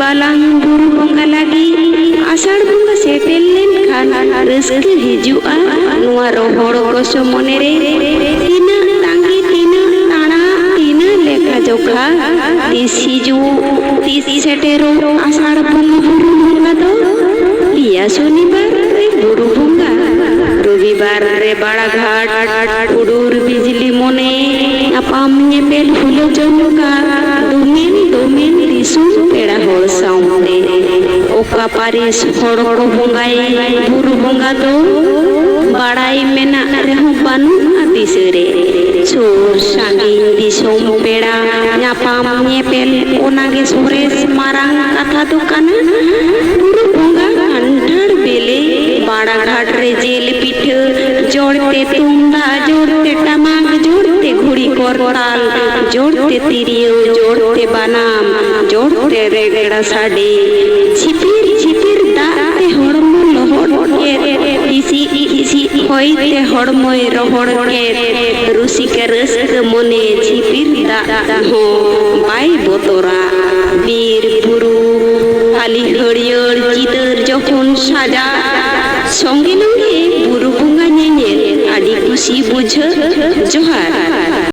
ᱵᱟᱞᱟᱝ ᱵᱩᱨᱩ ᱵᱚᱸᱜᱟ ᱞᱟᱹᱜᱤᱫ ᱟᱥᱟᱲ ᱵᱚᱸᱜᱟ ᱥᱮᱴᱮᱨ ᱞᱮᱱᱠᱷᱟᱱ ᱨᱟᱹᱥᱠᱟᱹ ᱦᱤᱡᱩᱜᱼᱟ ᱱᱚᱣᱟ ᱨᱚᱦᱚᱲ ᱨᱚᱥᱚ ᱢᱚᱱᱮᱨᱮ ᱛᱤᱱᱟᱹᱜ ᱛᱟᱸᱜᱤ ᱛᱤᱱᱟᱹᱜ ᱛᱟᱲᱟ ᱛᱤᱱᱟᱹᱜ ᱞᱮᱠᱷᱟ ᱡᱚᱠᱷᱟ ᱛᱤᱥ ᱦᱤᱡᱩᱜ ᱛᱤᱥ ᱥᱮᱴᱮᱨᱚᱜ ᱟᱥᱟᱲ ᱵᱚᱸᱜᱟ ᱵᱩᱨᱩ ᱵᱚᱸᱜᱟ ᱫᱚ ᱯᱮᱭᱟ ᱥᱚᱱᱤᱵᱟᱨ ᱨᱮ ᱵᱩᱨᱩ ᱵᱚᱸᱜᱟ রবিবার রে বাড়াঘাট উড়ুর বিজলি মনে নাপাম নেপেল হলো জমকা ᱚᱠᱟ ᱯᱟᱹᱨᱤᱥ ᱦᱚᱲ ᱠᱚ ᱵᱚᱸᱜᱟᱭ ᱵᱩᱨᱩ ᱵᱚᱸᱜᱟ ᱫᱚ ᱵᱟᱲᱟᱭ ᱢᱮᱱᱟᱜ ᱨᱮᱦᱚᱸ ᱵᱟᱹᱱᱩᱜᱼᱟ ᱫᱤᱥᱟᱹ ᱨᱮ ᱥᱩᱨ ᱥᱟᱺᱜᱤᱧ ᱫᱤᱥᱚᱢ ᱵᱮᱲᱟ ᱧᱟᱯᱟᱢ ᱧᱮᱯᱮᱞ ᱚᱱᱟᱜᱮ ᱥᱚᱨᱮᱥ ᱢᱟᱨᱟᱝ ᱠᱟᱛᱷᱟ ᱫᱚ ᱠᱟᱱᱟ ᱵᱩᱨᱩ ᱵᱚᱸᱜᱟ ᱠᱟᱱᱴᱷᱟᱲ ᱵᱮᱞᱮ ᱵᱟᱲᱟᱜᱷᱟᱴ ᱨᱮ ᱡᱤᱞ ᱯᱤᱴᱷᱟᱹ ᱡᱚᱲᱛᱮ ᱛᱩᱢᱫᱟᱜ ᱡᱚᱲᱛᱮ ᱴᱟᱢᱟᱠ ᱡᱚᱲᱛᱮ ঘুড়ি করতাল জোড়তে তিরিও জোড়তে বানাম জোড়তে রেগড়া ᱥᱟᱰᱮ ছিপি হইতে হড়ময় রহড় কে রুসিকে মনে ঝিপির দা বাই বতরা, বীর বুরু আলি হরিয়র চিতর যখন সাজা, সঙ্গে নঙ্গে বুরু বঙ্গা নিয়ে আদি খুশি বুঝ জোহার।